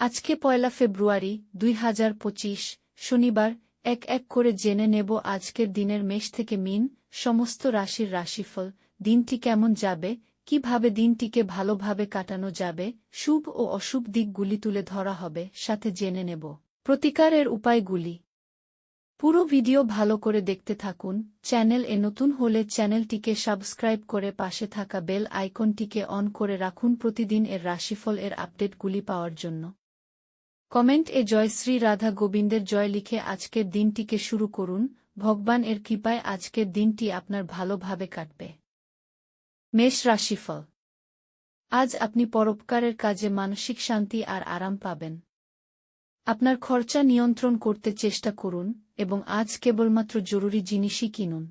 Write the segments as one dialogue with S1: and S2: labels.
S1: আজকে পয়লা ফেব্রুয়ারি, দুই হাজার পঁচিশ, শনিবার, এক এক করে জেনে নেব আজকের দিনের মেষ থেকে মিন, সমস্ত রাশির রাশিফল, দিনটি কেমন যাবে, কীভাবে দিনটিকে ভালোভাবে কাটানো যাবে, শুভ ও অশুভ দিকগুলি তুলে ধরা হবে, সাথে জেনে নেব। প্রতিকারের উপায়গুলি। পুরো ভিডিও ভালো করে দেখতে থাকুন, চ্যানেল এ নতুন হলে চ্যানেলটিকে সাবস্ক্রাইব করে পাশে থাকা বেল আইকনটিকে অন করে রাখুন প্রতিদিন এর রাশিফল এর আপডেটগুলি পাওয়ার জন্য। কমেন্ট এ জয় শ্রী রাধা গোবিন্দের জয় লিখে আজকের দিনটিকে শুরু করুন। ভগবান এর কৃপায় আজকের দিনটি আপনার ভালোভাবে কাটবে। মেষ রাশিফল। আজ আপনি পরোপকারের কাজে মানসিক শান্তি আর আরাম পাবেন। আপনার খরচা নিয়ন্ত্রণ করতে চেষ্টা করুন এবং আজ কেবলমাত্র জরুরি জিনিসই কিনুন।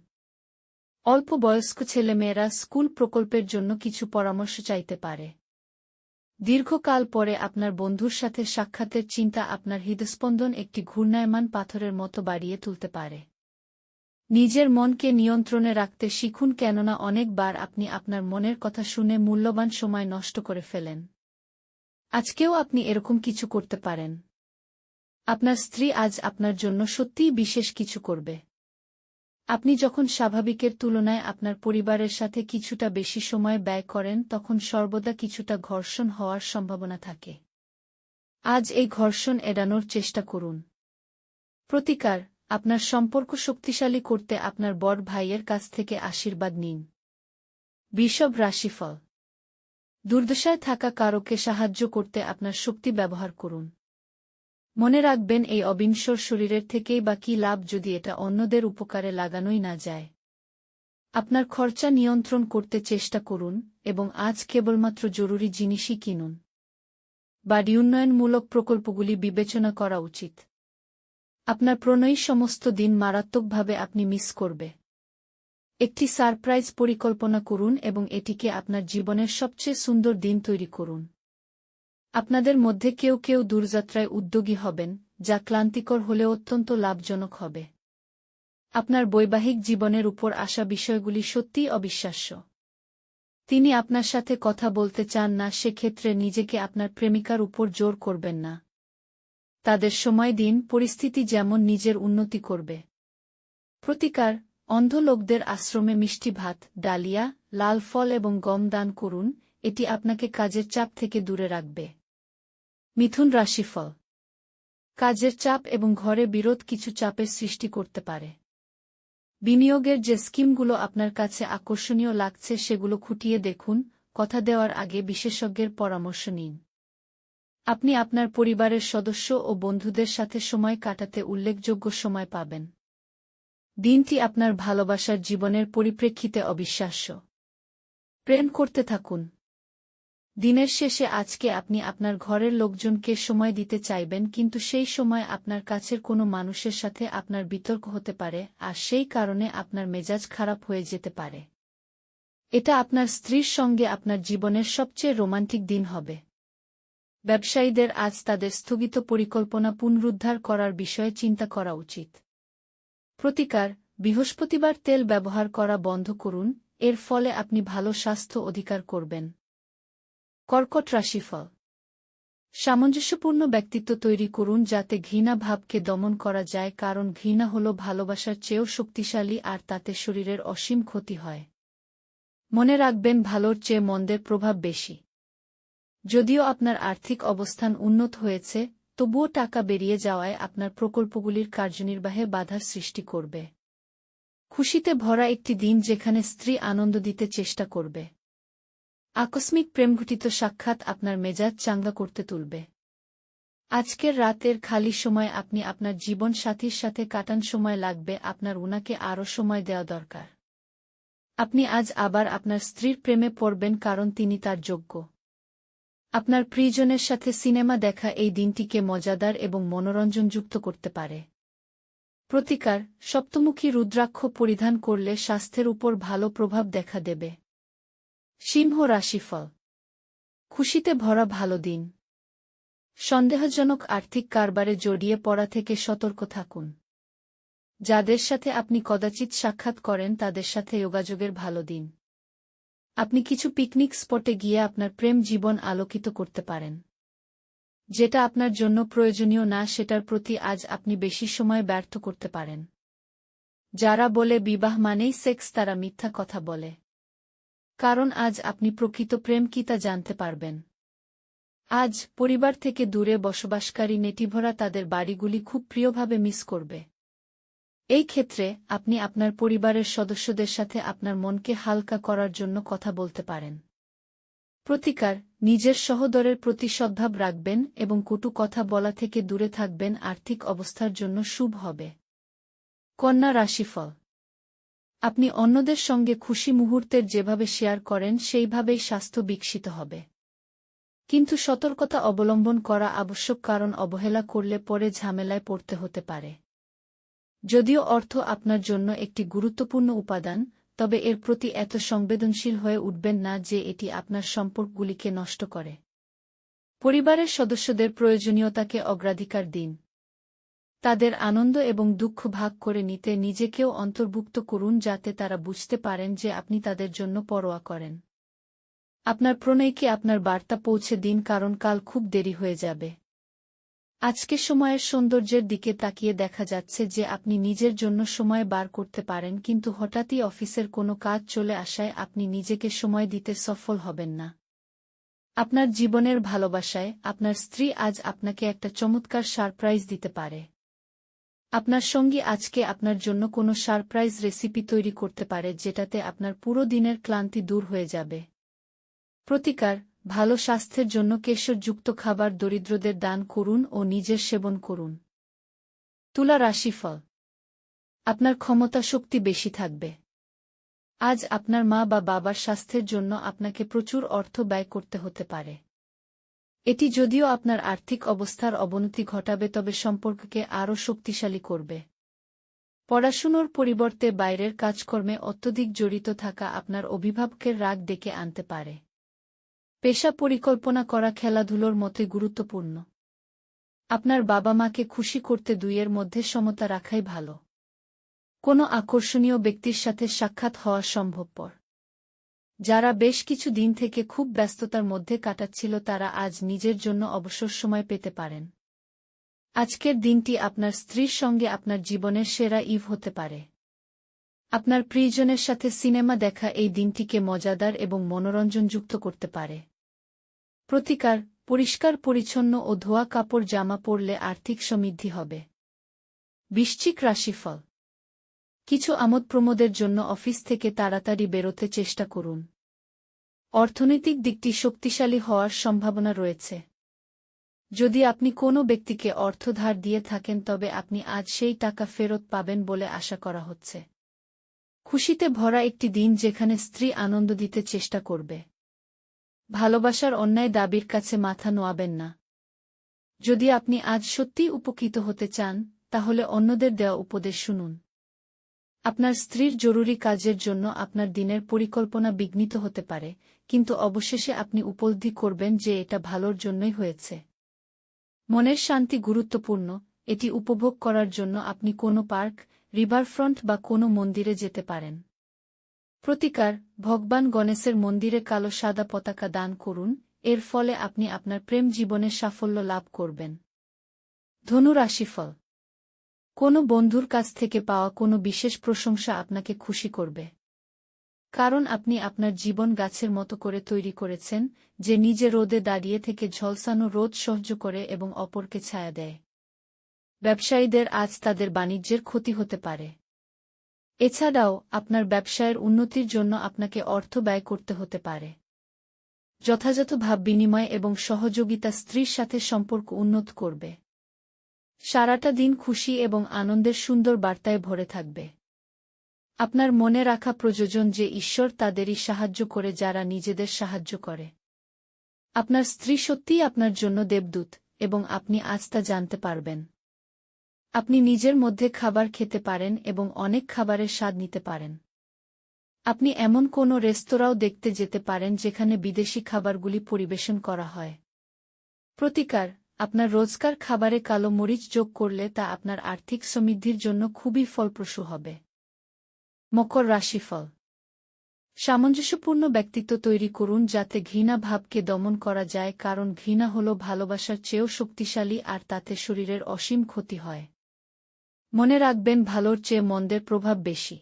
S1: অল্প বয়স্ক ছেলেমেয়েরা স্কুল প্রকল্পের জন্য কিছু পরামর্শ চাইতে পারে। দীর্ঘকাল পরে আপনার বন্ধুর সাথে সাক্ষাতের চিন্তা আপনার হৃদস্পন্দন একটি ঘূর্ণায়মান পাথরের মতো বাড়িয়ে তুলতে পারে। নিজের মনকে নিয়ন্ত্রণে রাখতে শিখুন কেননা অনেকবার আপনি আপনার মনের কথা শুনে মূল্যবান সময় নষ্ট করে ফেলেন। আজকেও আপনি এরকম কিছু করতে পারেন। আপনার স্ত্রী আজ আপনার জন্য সত্যিই বিশেষ কিছু করবে। আপনি যখন স্বাভাবিকের তুলনায় আপনার পরিবারের সাথে কিছুটা বেশি সময় ব্যয় করেন, তখন সর্বদা কিছুটা ঘর্ষণ হওয়ার সম্ভাবনা থাকে। আজ এই ঘর্ষণ এড়ানোর চেষ্টা করুন। প্রতিকার, আপনার সম্পর্ক শক্তিশালী করতে আপনার বড় ভাইয়ের কাছ থেকে আশীর্বাদ নিন। বিষব রাশিফল। দুর্দশায় থাকা কারোকে সাহায্য করতে আপনার শক্তি ব্যবহার করুন। মনে রাখবেন এই অবিংশর শরীরের থেকেই বা কি লাভ যদি এটা অন্যদের উপকারে লাগানোই না যায়। আপনার খরচা নিয়ন্ত্রণ করতে চেষ্টা করুন এবং আজ কেবলমাত্র জরুরি জিনিসই কিনুন। বাড়ি উন্নয়নমূলক প্রকল্পগুলি বিবেচনা করা উচিত। আপনার প্রণয়ী সমস্ত দিন মারাত্মকভাবে আপনি মিস করবে। একটি সারপ্রাইজ পরিকল্পনা করুন এবং এটিকে আপনার জীবনের সবচেয়ে সুন্দর দিন তৈরি করুন। আপনাদের মধ্যে কেউ কেউ দূরযাত্রায় উদ্যোগী হবেন, যা ক্লান্তিকর হলে অত্যন্ত লাভজনক হবে। আপনার বৈবাহিক জীবনের উপর আসা বিষয়গুলি সত্যিই অবিশ্বাস্য। তিনি আপনার সাথে কথা বলতে চান না, সেক্ষেত্রে নিজেকে আপনার প্রেমিকার উপর জোর করবেন না। তাদের সময় দিন, পরিস্থিতি যেমন নিজের উন্নতি করবে। প্রতিকার, অন্ধ লোকদের আশ্রমে মিষ্টি ভাত, ডালিয়া, লাল ফল এবং গম দান করুন, এটি আপনাকে কাজের চাপ থেকে দূরে রাখবে। মিথুন রাশিফল। কাজের চাপ এবং ঘরে বিরোধ কিছু চাপের সৃষ্টি করতে পারে। বিনিয়োগের যে স্কিমগুলো আপনার কাছে আকর্ষণীয় লাগছে সেগুলো খুঁটিয়ে দেখুন, কথা দেওয়ার আগে বিশেষজ্ঞের পরামর্শ নিন। আপনি আপনার পরিবারের সদস্য ও বন্ধুদের সাথে সময় কাটাতে উল্লেখযোগ্য সময় পাবেন। দিনটি আপনার ভালোবাসার জীবনের পরিপ্রেক্ষিতে অবিশ্বাস্য। প্রেম করতে থাকুন। দিনের শেষে আজকে আপনি আপনার ঘরের লোকজনকে সময় দিতে চাইবেন, কিন্তু সেই সময় আপনার কাছের কোনো মানুষের সাথে আপনার বিতর্ক হতে পারে, আর সেই কারণে আপনার মেজাজ খারাপ হয়ে যেতে পারে। এটা আপনার স্ত্রীর সঙ্গে আপনার জীবনের সবচেয়ে রোমান্টিক দিন হবে। ব্যবসায়ীদের আজ তাদের স্থগিত পরিকল্পনা পুনরুদ্ধার করার বিষয়ে চিন্তা করা উচিত। প্রতিকার, বৃহস্পতিবার তেল ব্যবহার করা বন্ধ করুন, এর ফলে আপনি ভালো স্বাস্থ্য অধিকার করবেন। কর্কট রাশিফল। সামঞ্জস্যপূর্ণ ব্যক্তিত্ব তৈরি করুন যাতে ঘৃণা ভাবকে দমন করা যায়, কারণ ঘৃণা হল ভালোবাসার চেয়েও শক্তিশালী আর তাতে শরীরের অসীম ক্ষতি হয়। মনে রাখবেন, ভালোর চেয়ে মন্দের প্রভাব বেশি। যদিও আপনার আর্থিক অবস্থান উন্নত হয়েছে, তবুও টাকা বেরিয়ে যাওয়ায় আপনার প্রকল্পগুলির কার্যনির্বাহে বাধার সৃষ্টি করবে। খুশিতে ভরা একটি দিন যেখানে স্ত্রী আনন্দ দিতে চেষ্টা করবে। আকস্মিক প্রেমঘটিত সাক্ষাৎ আপনার মেজাজ চাঙ্গা করতে তুলবে। আজকের রাতের খালি সময় আপনি আপনার জীবন সাথীর সাথে কাটান সময় লাগবে, আপনার উনাকে আরও সময় দেওয়া দরকার। আপনি আজ আবার আপনার স্ত্রীর প্রেমে পড়বেন কারণ তিনি তার যোগ্য। আপনার প্রিয়জনের সাথে সিনেমা দেখা এই দিনটিকে মজাদার এবং মনোরঞ্জনযুক্ত করতে পারে। প্রতিকার, সপ্তমুখী রুদ্রাক্ষ পরিধান করলে স্বাস্থ্যের উপর ভালো প্রভাব দেখা দেবে। সিংহ রাশিফল। খুশিতে ভরা ভালো দিন। সন্দেহজনক আর্থিক কারবারে জড়িয়ে পড়া থেকে সতর্ক থাকুন। যাদের সাথে আপনি কদাচিৎ সাক্ষাৎ করেন, তাদের সাথে যোগাযোগের ভালো দিন। আপনি কিছু পিকনিক স্পটে গিয়ে আপনার প্রেম জীবন আলোকিত করতে পারেন। যেটা আপনার জন্য প্রয়োজনীয় না, সেটার প্রতি আজ আপনি বেশি সময় ব্যর্থ করতে পারেন। যারা বলে বিবাহ মানেই সেক্স, তারা মিথ্যা কথা বলে। কারণ আজ আপনি প্রকৃত প্রেম কি তা জানতে পারবেন। আজ পরিবার থেকে দূরে বসবাসকারী নেটিভরা তাদের বাড়িগুলি খুব প্রিয়ভাবে মিস করবে। এই ক্ষেত্রে আপনি আপনার পরিবারের সদস্যদের সাথে আপনার মনকে হালকা করার জন্য কথা বলতে পারেন। প্রতিকার, নিজের সহদরের প্রতি সদ্ভাব রাখবেন এবং কটু কথা বলা থেকে দূরে থাকবেন আর্থিক অবস্থার জন্য শুভ হবে। কন্যা রাশিফল। আপনি অন্যদের সঙ্গে খুশি মুহূর্তের যেভাবে শেয়ার করেন, সেইভাবেই স্বাস্থ্য বিকশিত হবে। কিন্তু সতর্কতা অবলম্বন করা আবশ্যক কারণ অবহেলা করলে পরে ঝামেলায় পড়তে হতে পারে। যদিও অর্থ আপনার জন্য একটি গুরুত্বপূর্ণ উপাদান, তবে এর প্রতি এত সংবেদনশীল হয়ে উঠবেন না যে এটি আপনার সম্পর্কগুলিকে নষ্ট করে। পরিবারের সদস্যদের প্রয়োজনীয়তাকে অগ্রাধিকার দিন। তাদের আনন্দ এবং দুঃখ ভাগ করে নিতে নিজেকেও অন্তর্ভুক্ত করুন যাতে তারা বুঝতে পারেন যে আপনি তাদের জন্য পরোয়া করেন। আপনার প্রণয়কে আপনার বার্তা পৌঁছে দিন কারণ কাল খুব দেরি হয়ে যাবে। আজকে সময়ের সৌন্দর্যের দিকে তাকিয়ে দেখা যাচ্ছে যে আপনি নিজের জন্য সময় বার করতে পারেন কিন্তু হঠাৎই অফিসের কোনো কাজ চলে আসায় আপনি নিজেকে সময় দিতে সফল হবেন না। আপনার জীবনের ভালোবাসায় আপনার স্ত্রী আজ আপনাকে একটা চমৎকার সারপ্রাইজ দিতে পারে। আপনার সঙ্গী আজকে আপনার জন্য কোনো সারপ্রাইজ রেসিপি তৈরি করতে পারে যেটাতে আপনার পুরো দিনের ক্লান্তি দূর হয়ে যাবে। প্রতিকার, ভালো স্বাস্থ্যের জন্য কেশরযুক্ত খাবার দরিদ্রদের দান করুন ও নিজের সেবন করুন। তুলা রাশিফল। আপনার ক্ষমতা শক্তি বেশি থাকবে। আজ আপনার মা বা বাবার স্বাস্থ্যের জন্য আপনাকে প্রচুর অর্থ ব্যয় করতে হতে পারে। এটি যদিও আপনার আর্থিক অবস্থার অবনতি ঘটাবে তবে সম্পর্ককে আরও শক্তিশালী করবে। পড়াশুনোর পরিবর্তে বাইরের কাজকর্মে অত্যধিক জড়িত থাকা আপনার অভিভাবকের রাগ ডেকে আনতে পারে। পেশা পরিকল্পনা করা খেলাধুলোর মতোই গুরুত্বপূর্ণ। আপনার বাবা মাকে খুশি করতে দুইয়ের মধ্যে সমতা রাখাই ভালো। কোনো আকর্ষণীয় ব্যক্তির সাথে সাক্ষাৎ হওয়া সম্ভবপর। যারা বেশ কিছু দিন থেকে খুব ব্যস্ততার মধ্যে কাটাচ্ছিল তারা আজ নিজের জন্য অবসর সময় পেতে পারেন। আজকের দিনটি আপনার স্ত্রীর সঙ্গে আপনার জীবনের সেরা ইভ হতে পারে। আপনার প্রিয়জনের সাথে সিনেমা দেখা এই দিনটিকে মজাদার এবং মনোরঞ্জনযুক্ত করতে পারে। প্রতিকার, পরিষ্কার, পরিচ্ছন্ন ও ধোয়া কাপড় জামা পরলে আর্থিক সমৃদ্ধি হবে। বৃশ্চিক রাশিফল কিছু আমোদ প্রমোদের জন্য অফিস থেকে তাড়াতাড়ি বেরোতে চেষ্টা করুন। অর্থনৈতিক দিকটি শক্তিশালী হওয়ার সম্ভাবনা রয়েছে। যদি আপনি কোনো ব্যক্তিকে অর্থ ধার দিয়ে থাকেন, তবে আপনি আজ সেই টাকা ফেরত পাবেন বলে আশা করা হচ্ছে। খুশিতে ভরা একটি দিন যেখানে স্ত্রী আনন্দ দিতে চেষ্টা করবে। ভালোবাসার অন্যায় দাবির কাছে মাথা নোয়াবেন না। যদি আপনি আজ সত্যিই উপকৃত হতে চান, তাহলে অন্যদের দেওয়া উপদেশ শুনুন। আপনার স্ত্রীর জরুরি কাজের জন্য আপনার দিনের পরিকল্পনা বিঘ্নিত হতে পারে, কিন্তু অবশেষে আপনি উপলব্ধি করবেন যে এটা ভালোর জন্যই হয়েছে। মনের শান্তি গুরুত্বপূর্ণ, এটি উপভোগ করার জন্য আপনি কোনো পার্ক, রিভারফ্রন্ট বা কোনো মন্দিরে যেতে পারেন। প্রতিকার, ভগবান গণেশের মন্দিরে কালো সাদা পতাকা দান করুন, এর ফলে আপনি আপনার প্রেম জীবনে সাফল্য লাভ করবেন। ধনু রাশিফল কোনো বন্ধুর কাছ থেকে পাওয়া কোনো বিশেষ প্রশংসা আপনাকে খুশি করবে। কারণ আপনি আপনার জীবন গাছের মতো করে তৈরি করেছেন, যে নিজে রোদে দাঁড়িয়ে থেকে ঝলসানো রোদ সহ্য করে এবং অপরকে ছায়া দেয়। ব্যবসায়ীদের আজ তাদের বাণিজ্যের ক্ষতি হতে পারে। এছাড়াও, আপনার ব্যবসায়ের উন্নতির জন্য আপনাকে অর্থ ব্যয় করতে হতে পারে। যথাযথ ভাব বিনিময় এবং সহযোগিতা স্ত্রীর সাথে সম্পর্ক উন্নত করবে। সারাটা দিন খুশি এবং আনন্দের সুন্দর বার্তায় ভরে থাকবে। আপনার মনে রাখা প্রয়োজন যে ঈশ্বর তাদেরই সাহায্য করে যারা নিজেদের সাহায্য করে। আপনার স্ত্রী সত্যিই আপনার জন্য দেবদূত এবং আপনি আজ তা জানতে পারবেন। আপনি নিজের মধ্যে খাবার খেতে পারেন এবং অনেক খাবারের স্বাদ নিতে পারেন। আপনি এমন কোনো রেস্তোরাঁও দেখতে যেতে পারেন যেখানে বিদেশি খাবারগুলি পরিবেশন করা হয়। প্রতিকার আপনার রোজকার খাবারে কালো মরিচ যোগ করলে তা আপনার আর্থিক সমৃদ্ধির জন্য খুবই ফলপ্রসূ হবে। মকর রাশিফল। সামঞ্জস্যপূর্ণ ব্যক্তিত্ব তৈরি করুন যাতে ঘৃণা ভাবকে দমন করা যায়, কারণ ঘৃণা হল ভালোবাসার চেয়েও শক্তিশালী আর তাতে শরীরের অসীম ক্ষতি হয়। মনে রাখবেন, ভালোর চেয়ে মন্দের প্রভাব বেশি।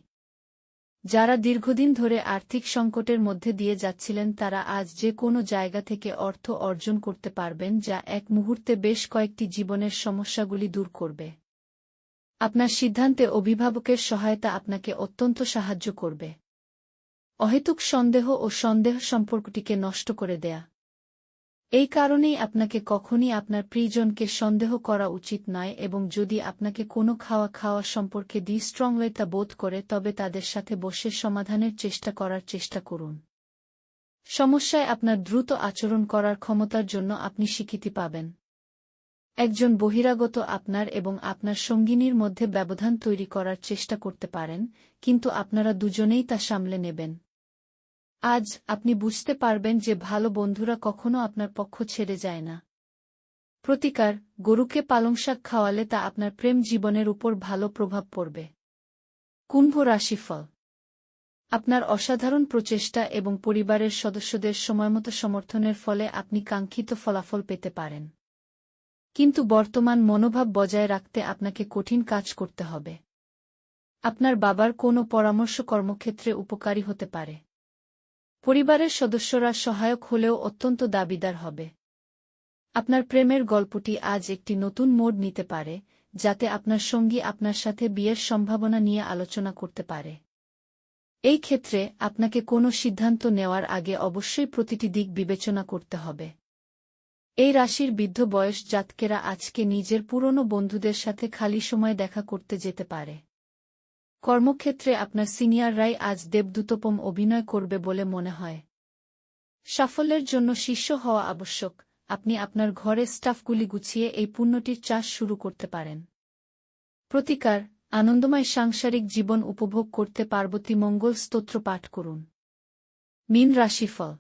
S1: যারা দীর্ঘদিন ধরে আর্থিক সংকটের মধ্যে দিয়ে যাচ্ছিলেন, তারা আজ যে কোনো জায়গা থেকে অর্থ অর্জন করতে পারবেন, যা এক মুহূর্তে বেশ কয়েকটি জীবনের সমস্যাগুলি দূর করবে। আপনার সিদ্ধান্তে অভিভাবকের সহায়তা আপনাকে অত্যন্ত সাহায্য করবে। অহেতুক সন্দেহ ও সন্দেহ সম্পর্কটিকে নষ্ট করে দেয়া। এই কারণেই আপনাকে কখনই আপনার প্রিয়জনকে সন্দেহ করা উচিত নয় এবং যদি আপনাকে কোনো খাওয়া খাওয়া সম্পর্কে ডিস্ট্রংলতা বোধ করে তবে তাদের সাথে বসে সমাধানের চেষ্টা করার চেষ্টা করুন। সমস্যায় আপনার দ্রুত আচরণ করার ক্ষমতার জন্য আপনি স্বীকৃতি পাবেন। একজন বহিরাগত আপনার এবং আপনার সঙ্গিনীর মধ্যে ব্যবধান তৈরি করার চেষ্টা করতে পারেন, কিন্তু আপনারা দুজনেই তা সামলে নেবেন। আজ আপনি বুঝতে পারবেন যে ভালো বন্ধুরা কখনো আপনার পক্ষ ছেড়ে যায় না। প্রতিকার, গরুকে পালং শাক খাওয়ালে তা আপনার প্রেম জীবনের উপর ভালো প্রভাব পড়বে। কুম্ভ রাশিফল। আপনার অসাধারণ প্রচেষ্টা এবং পরিবারের সদস্যদের সময়মতো সমর্থনের ফলে আপনি কাঙ্ক্ষিত ফলাফল পেতে পারেন। কিন্তু বর্তমান মনোভাব বজায় রাখতে আপনাকে কঠিন কাজ করতে হবে। আপনার বাবার কোনো পরামর্শ কর্মক্ষেত্রে উপকারী হতে পারে। পরিবারের সদস্যরা সহায়ক হলেও অত্যন্ত দাবিদার হবে। আপনার প্রেমের গল্পটি আজ একটি নতুন মোড় নিতে পারে, যাতে আপনার সঙ্গী আপনার সাথে বিয়ের সম্ভাবনা নিয়ে আলোচনা করতে পারে। এই ক্ষেত্রে আপনাকে কোনো সিদ্ধান্ত নেওয়ার আগে অবশ্যই প্রতিটি দিক বিবেচনা করতে হবে। এই রাশির বৃদ্ধ বয়স জাতকেরা আজকে নিজের পুরনো বন্ধুদের সাথে খালি সময় দেখা করতে যেতে পারে। কর্মক্ষেত্রে আপনার সিনিয়ররাই আজ দেবদূতপম অভিনয় করবে বলে মনে হয়। সাফল্যের জন্য শিষ্য হওয়া আবশ্যক। আপনি আপনার ঘরে স্টাফগুলি গুছিয়ে এই পুণ্যটির চাষ শুরু করতে পারেন। প্রতিকার, আনন্দময় সাংসারিক জীবন উপভোগ করতে পার্বতী মঙ্গল স্তোত্র পাঠ করুন। মিন রাশিফল।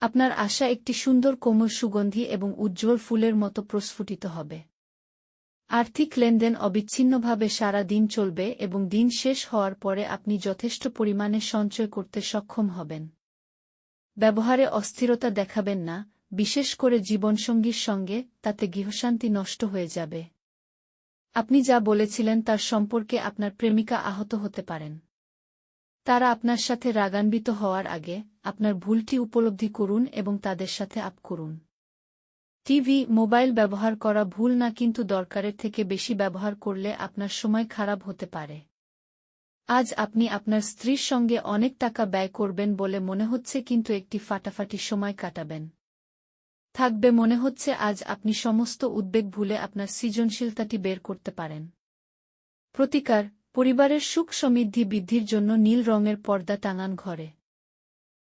S1: আপনার আশা একটি সুন্দর কোমল সুগন্ধি এবং উজ্জ্বল ফুলের মতো প্রস্ফুটিত হবে। আর্থিক লেনদেন অবিচ্ছিন্নভাবে সারা দিন চলবে এবং দিন শেষ হওয়ার পরে আপনি যথেষ্ট পরিমাণে সঞ্চয় করতে সক্ষম হবেন। ব্যবহারে অস্থিরতা দেখাবেন না, বিশেষ করে জীবনসঙ্গীর সঙ্গে, তাতে গৃহশান্তি নষ্ট হয়ে যাবে। আপনি যা বলেছিলেন তার সম্পর্কে আপনার প্রেমিকা আহত হতে পারেন। তারা আপনার সাথে রাগান্বিত হওয়ার আগে, আপনার ভুলটি উপলব্ধি করুন এবং তাদের সাথে আপ করুন। টিভি, মোবাইল ব্যবহার করা ভুল না, কিন্তু দরকারের থেকে বেশি ব্যবহার করলে আপনার সময় খারাপ হতে পারে। আজ আপনি আপনার স্ত্রীর সঙ্গে অনেক টাকা ব্যয় করবেন বলে মনে হচ্ছে, কিন্তু একটি ফাটাফাটি সময় কাটাবেন। থাকবে মনে হচ্ছে, আজ আপনি সমস্ত উদ্বেগ ভুলে আপনার সৃজনশীলতাটি বের করতে পারেন। প্রতিকার, পরিবারের সুখ সমৃদ্ধি বৃদ্ধির জন্য নীল রঙের পর্দা টাঙান ঘরে।